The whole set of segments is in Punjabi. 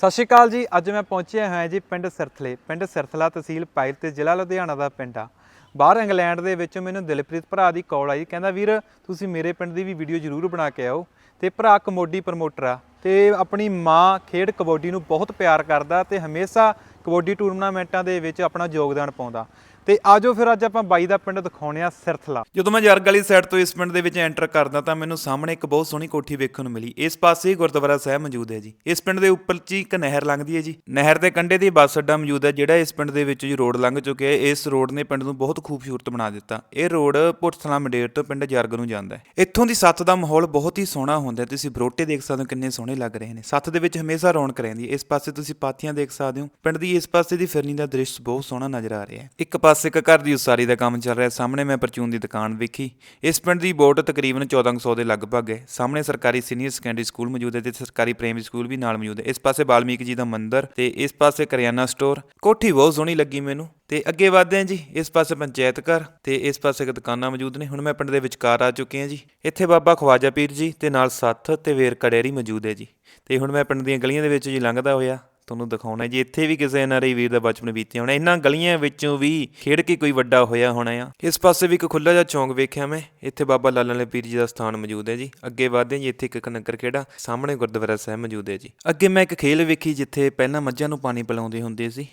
ਸਤਿ ਸ਼੍ਰੀ ਅਕਾਲ ਜੀ, ਅੱਜ ਮੈਂ ਪਹੁੰਚਿਆ ਹੋਇਆ ਜੀ ਪਿੰਡ ਸਿਰਥਲੇ। ਪਿੰਡ ਸਿਰਥਲਾ ਤਹਿਸੀਲ ਪਾਇਲ ਤੇ ਜ਼ਿਲ੍ਹਾ ਲੁਧਿਆਣਾ ਦਾ ਪਿੰਡ ਆ। ਬਾਹਰ ਇੰਗਲੈਂਡ ਦੇ ਵਿੱਚ ਮੈਨੂੰ ਦਿਲਪ੍ਰੀਤ ਭਰਾ ਦੀ ਕਾਲ ਆਈ, ਕਹਿੰਦਾ, ਵੀਰ, ਤੁਸੀਂ ਮੇਰੇ ਪਿੰਡ ਦੀ ਵੀ ਵੀਡੀਓ ਜ਼ਰੂਰ ਬਣਾ ਕੇ ਆਓ। ਤੇ ਭਰਾ ਕਮੋਡੀ ਪ੍ਰਮੋਟਰ ਆ। ਤੇ ਆਪਣੀ ਮਾਂ ਖੇਡ ਕਬੱਡੀ ਨੂੰ ਬਹੁਤ ਪਿਆਰ ਕਰਦਾ ਤੇ ਹਮੇਸ਼ਾ ਕਬੱਡੀ ਟੂਰਨਾਮੈਂਟਾਂ ਦੇ ਵਿੱਚ ਆਪਣਾ ਯੋਗਦਾਨ ਪਾਉਂਦਾ। ਤੇ ਆਜੋ ਫਿਰ ਅੱਜ ਆਪਾਂ ਬਾਈ ਦਾ ਪਿੰਡ ਦਿਖਾਉਣੇ ਆ ਸਿਰਥਲਾ। ਜਦੋਂ ਮੈਂ ਜਰਗ ਵਾਲੀ ਸਾਈਡ ਤੋਂ ਇਸ ਪਿੰਡ ਦੇ ਵਿੱਚ ਐਂਟਰ ਕਰਦਾ ਤਾਂ ਮੈਨੂੰ ਸਾਹਮਣੇ ਇੱਕ ਬਹੁਤ ਸੋਹਣੀ ਕੋਠੀ ਵੇਖਣ ਨੂੰ ਮਿਲੀ। ਇਸ ਪਾਸੇ ਹੀ ਗੁਰਦੁਆਰਾ ਸਾਹਿਬ ਮੌਜੂਦ ਹੈ ਜੀ। ਇਸ ਪਿੰਡ ਦੇ ਉੱਪਰ 'ਚ ਹੀ ਇੱਕ ਨਹਿਰ ਲੰਘਦੀ ਹੈ ਜੀ। ਨਹਿਰ ਦੇ ਕੰਢੇ ਦੀ ਬੱਸ ਅੱਡਾ ਮੌਜੂਦ ਹੈ, ਜਿਹੜਾ ਇਸ ਪਿੰਡ ਦੇ ਵਿੱਚ ਜੀ ਰੋਡ ਲੰਘ ਚੁੱਕਿਆ ਹੈ। ਇਸ ਰੋਡ ਨੇ ਪਿੰਡ ਨੂੰ ਬਹੁਤ ਖੂਬਸੂਰਤ ਬਣਾ ਦਿੱਤਾ। ਇਹ ਰੋਡ ਪੁਰਥਲਾ ਮੰਡੇਰ ਤੋਂ ਪਿੰਡ ਜਰਗ ਨੂੰ ਜਾਂਦਾ ਹੈ। ਇੱਥੋਂ ਦੀ ਸੱਥ ਦਾ ਮਾਹੌਲ ਬਹੁਤ ਹੀ ਸੋਹਣਾ ਹੁੰਦਾ ਹੈ। ਤੁਸੀਂ ਬਰੋਟੇ ਦੇਖ ਸਕਦੇ ਹੋ ਕਿੰਨੇ ਸੋਹਣੇ ਲੱਗ ਰਹੇ ਨੇ। ਸੱਥ ਦੇ ਵਿੱਚ ਹਮੇਸ਼ਾ ਰੌਣਕ ਰਹਿੰਦੀ ਹੈ। ਇਸ ਪਾਸੇ ਤੁਸੀਂ ਪਾਥੀਆਂ ਦੇਖ ਸਕਦੇ ਹੋ। ਪਿੰਡ ਦੀ ਇਸ ਪਾਸੇ ਦੀ ਫਿਰਨੀ ਦਾ ਦ੍ਰਿਸ਼ ਬਹੁਤ ਸੋਹਣਾ ਨਜ਼ਰ ਆ ਰਿਹਾ ਹੈ। ਇੱਕ ਪਾਸੇ ਇੱਕ ਘਰ ਦੀ ਉਸਾਰੀ ਦਾ ਕੰਮ ਚੱਲ ਰਿਹਾ। ਸਾਹਮਣੇ ਮੈਂ ਪਰਚੂਨ ਦੀ ਦੁਕਾਨ ਵੇਖੀ। ਇਸ ਪਿੰਡ ਦੀ ਵੋਟ ਤਕਰੀਬਨ 1400 ਦੇ ਲਗਭਗ ਹੈ। ਸਾਹਮਣੇ ਸਰਕਾਰੀ ਸੀਨੀਅਰ ਸੈਕੰਡਰੀ ਸਕੂਲ ਮੌਜੂਦ ਹੈ। ਤੇ ਸਰਕਾਰੀ ਪ੍ਰਾਇਮਰੀ ਸਕੂਲ ਵੀ ਨਾਲ ਮੌਜੂਦ ਹੈ। ਇਸ ਪਾਸੇ ਬਾਲਮੀਕ ਜੀ ਦਾ ਮੰਦਿਰ ਤੇ ਇਸ ਪਾਸੇ ਕਰਿਆਨਾ ਸਟੋਰ। ਕੋਠੀ ਬਹੁਤ ਸੋਹਣੀ ਲੱਗੀ ਮੈਨੂੰ। ਤੇ ਅੱਗੇ ਵਧਦੇ ਹਾਂ ਜੀ। ਇਸ ਪਾਸੇ ਪੰਚਾਇਤ ਘਰ ਤੇ ਇਸ ਪਾਸੇ ਇੱਕ ਦੁਕਾਨਾਂ ਮੌਜੂਦ ਨੇ। ਹੁਣ ਮੈਂ ਪਿੰਡ ਦੇ ਵਿਚਕਾਰ ਆ ਚੁੱਕੇ ਹਾਂ ਜੀ। ਇੱਥੇ ਬਾਬਾ ਖਵਾਜਾ ਪੀਰ ਜੀ ਤੇ ਨਾਲ ਸੱਥ ਤੇ ਵੇਰ ਕੜੇਰੀ ਮੌਜੂਦ ਹੈ ਜੀ। ਤੇ ਹੁਣ ਮੈਂ ਪਿੰਡ ਦੀਆਂ ਗਲੀਆਂ ਦੇ ਵਿੱਚ ਜੀ ਲੰਘਦਾ ਹੋਇਆ। ਤੁਹਾਨੂੰ ਦਿਖਾਉਣਾ ਜੀ ਇੱਥੇ ਵੀ ਕਿਸੇ ਐਨਆਰਆਈ ਵੀਰ ਦਾ ਬਚਪਨ ਬੀਤਿਆ ਹੋਣਾ, ਇਹਨਾਂ ਗਲੀਆਂ ਵਿੱਚੋਂ ਵੀ ਖੇਡ ਕੇ ਕੋਈ ਵੱਡਾ ਹੋਇਆ ਹੋਣਾ ਆ। ਇਸ ਪਾਸੇ ਵੀ ਇੱਕ ਖੁੱਲਾ ਜਿਹਾ ਚੌਂਕ ਵੇਖਿਆ ਮੈਂ। ਇੱਥੇ ਬਾਬਾ ਲਾਲਾਂ ਵਾਲੇ ਪੀਰ ਜੀ ਦਾ ਸਥਾਨ ਮੌਜੂਦ ਹੈ ਜੀ। ਅੱਗੇ ਵਧਦੇ ਹਾਂ ਜੀ, ਇੱਥੇ ਇੱਕ ਨਗਰ ਖੇੜਾ, ਸਾਹਮਣੇ ਗੁਰਦੁਆਰਾ ਸਾਹਿਬ ਮੌਜੂਦ ਹੈ ਜੀ। ਅੱਗੇ ਮੈਂ ਇੱਕ ਖੇਲ ਵੇਖੀ ਜਿੱਥੇ ਪਹਿਲਾਂ ਮੱਝਾਂ ਨੂੰ ਪਾਣੀ ਪਿਲਾਉਂਦੇ ਹੁੰਦੇ ਸੀ।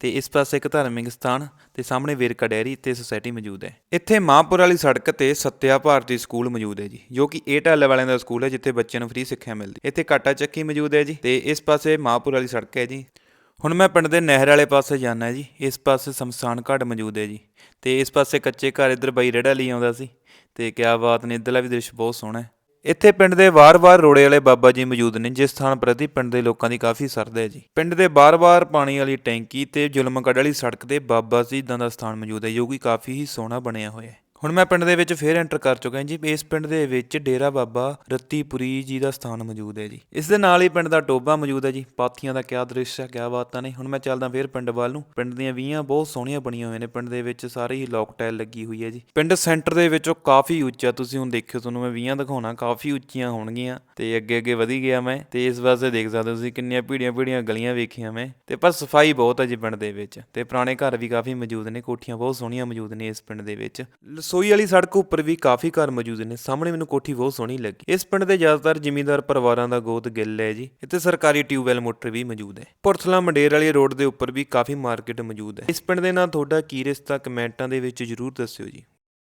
ਤੇ ਇਸ ਪਾਸੇ ਇੱਕ ਧਾਰਮਿਕ ਸਥਾਨ ਤੇ ਸਾਹਮਣੇ ਵੇਰਕਾ ਡੈਰੀ ਤੇ ਸੁਸਾਇਟੀ ਮੌਜੂਦ ਹੈ। ਇੱਥੇ ਮਾਹਪੁਰ ਵਾਲੀ ਸੜਕ ਤੇ ਸੱਤਿਆ ਭਾਰਤੀ ਸਕੂਲ ਮੌਜੂਦ ਹੈ ਜੀ, ਜੋ ਕਿ ਏਟਲ ਵਾਲਿਆਂ ਦਾ ਸਕੂਲ ਹੈ, ਜਿੱਥੇ ਬੱਚਿਆਂ ਨੂੰ ਫ੍ਰੀ ਸਿੱਖਿਆ ਮਿਲਦੀ ਇੱਥੇ ਕਾਟਾ ਚੱਕੀ ਮੌਜੂਦ ਹੈ ਜੀ ਤੇ ਇਸ ਪਾਸੇ ਮਾਹਪੁਰ ਵਾਲੀ ਸੜਕ ਹੈ ਜੀ। ਹੁਣ ਮੈਂ ਪਿੰਡ ਦੇ ਨਹਿਰ ਵਾਲੇ ਪਾਸੇ ਜਾਣਾ ਜੀ, ਇਸ ਪਾਸੇ ਸ਼ਮਸ਼ਾਨ ਘਾਟ ਮੌਜੂਦ ਹੈ ਜੀ ਤੇ ਇਸ ਪਾਸੇ ਕੱਚੇ ਘਰ ਇੱਧਰ ਬਾਈ ਰੇੜਾ ਲਈ ਆਉਂਦਾ ਸੀ ਤੇ ਕਿਆ ਬਾਤ ਨੇ, ਇੱਧਰਲਾ ਵੀ ਦ੍ਰਿਸ਼ ਬਹੁਤ ਸੋਹਣਾ ਹੈ। ਇੱਥੇ ਪਿੰਡ ਦੇ ਵਾਰ-ਵਾਰ ਰੋੜੇ ਵਾਲੇ ਬਾਬਾ ਜੀ ਮੌਜੂਦ ਨੇ, ਜਿਸ ਸਥਾਨ ਪ੍ਰਤੀ ਪਿੰਡ ਦੇ ਲੋਕਾਂ ਦੀ ਕਾਫੀ ਸਰਦ ਹੈ ਜੀ। ਪਿੰਡ ਦੇ ਵਾਰ ਵਾਰ ਪਾਣੀ ਵਾਲੀ ਟੈਂਕੀ ਤੇ ਜ਼ੁਲਮਗੜ੍ਹ ਵਾਲੀ ਸੜਕ ਤੇ ਬਾਬਾ ਸ਼ਹੀਦਾਂ ਦਾ ਸਥਾਨ ਮੌਜੂਦ ਹੈ, ਜੋ ਕਿ ਕਾਫੀ ਹੀ ਸੋਹਣਾ ਬਣਿਆ ਹੋਇਆ ਹੈ। ਹੁਣ ਮੈਂ ਪਿੰਡ ਦੇ ਵਿੱਚ ਫੇਰ ਐਂਟਰ ਕਰ ਚੁੱਕਾ ਜੀ। ਇਸ ਪਿੰਡ ਦੇ ਵਿੱਚ ਡੇਰਾ ਬਾਬਾ ਰੱਤੀਪੁਰੀ ਜੀ ਦਾ ਸਥਾਨ ਮੌਜੂਦ ਹੈ ਜੀ। ਇਸ ਦੇ ਨਾਲ ਹੀ ਪਿੰਡ ਦਾ ਟੋਬਾ ਮੌਜੂਦ ਹੈ ਜੀ। ਪਾਥੀਆਂ ਦਾ ਕਿਆ ਦ੍ਰਿਸ਼ ਹੈ, ਕਿਆ ਬਾਤਾਂ ਨੇ। ਹੁਣ ਮੈਂ ਚੱਲਦਾ ਫੇਰ ਪਿੰਡ ਵੱਲ ਨੂੰ। ਪਿੰਡ ਦੀਆਂ ਵੀਆਂ ਬਹੁਤ ਸੋਹਣੀਆਂ ਬਣੀਆਂ ਹੋਈਆਂ ਨੇ। ਪਿੰਡ ਦੇ ਵਿੱਚ ਸਾਰੇ ਹੀ ਲੋਕ ਟਾਇਲ ਲੱਗੀ ਹੋਈ ਹੈ ਜੀ। ਪਿੰਡ ਸੈਂਟਰ ਦੇ ਵਿੱਚੋਂ ਕਾਫੀ ਉੱਚਾ ਤੁਸੀਂ ਹੁਣ ਦੇਖਿਓ, ਤੁਹਾਨੂੰ ਮੈਂ ਵੀਆਂ ਦਿਖਾਉਣਾ। ਕਾਫੀ ਉੱਚੀਆਂ ਹੋਣਗੀਆਂ ਤੇ ਅੱਗੇ ਅੱਗੇ ਵਧੀ ਗਿਆ ਮੈਂ। ਤੇ ਇਸ ਵਾਸਤੇ ਦੇਖ ਸਕਦੇ ਹੋ ਤੁਸੀਂ ਕਿੰਨੀਆਂ ਭੀੜੀਆਂ ਭੀੜੀਆਂ ਗਲੀਆਂ ਵੇਖੀਆਂ ਮੈਂ। ਤੇ ਪਰ ਸਫ਼ਾਈ ਬਹੁਤ ਹੈ ਜੀ ਪਿੰਡ ਦੇ ਵਿੱਚ। ਤੇ ਪੁਰਾਣੇ ਘਰ ਵੀ ਕਾਫੀ ਮੌਜੂਦ ਨੇ। ਕੋਠੀਆਂ ਬਹੁਤ ਸੋਹਣੀਆਂ ਮੌਜੂਦ ਨੇ ਇਸ ਪਿੰਡ ਦੇ ਵਿੱਚ। ਲਸੋਈ ਵਾਲੀ ਸੜਕ ਉੱਪਰ ਵੀ ਕਾਫੀ ਘਰ ਮੌਜੂਦ ਨੇ। ਸਾਹਮਣੇ ਮੈਨੂੰ ਕੋਠੀ ਬਹੁਤ ਸੋਹਣੀ ਲੱਗੀ। ਇਸ ਪਿੰਡ ਦੇ ਜ਼ਿਆਦਾਤਰ ਜ਼ਿਮੀਂਦਾਰ ਪਰਿਵਾਰਾਂ ਦਾ ਗੋਤ ਗਿੱਲ ਹੈ ਜੀ। ਇੱਥੇ ਸਰਕਾਰੀ ਟਿਊਬਵੈਲ ਮੋਟਰ ਵੀ ਮੌਜੂਦ ਹੈ। ਪੁਰਥਲਾ ਮੰਡੇਰ ਵਾਲੀ ਰੋਡ ਦੇ ਉੱਪਰ ਵੀ ਕਾਫੀ ਮਾਰਕੀਟ ਮੌਜੂਦ ਹੈ। ਇਸ ਪਿੰਡ ਦੇ ਨਾਲ ਤੁਹਾਡਾ ਕੀ ਰਿਸ਼ਤਾ ਕਮੈਂਟਾਂ ਦੇ ਵਿੱਚ ਜਰੂਰ ਦੱਸਿਓ ਜੀ।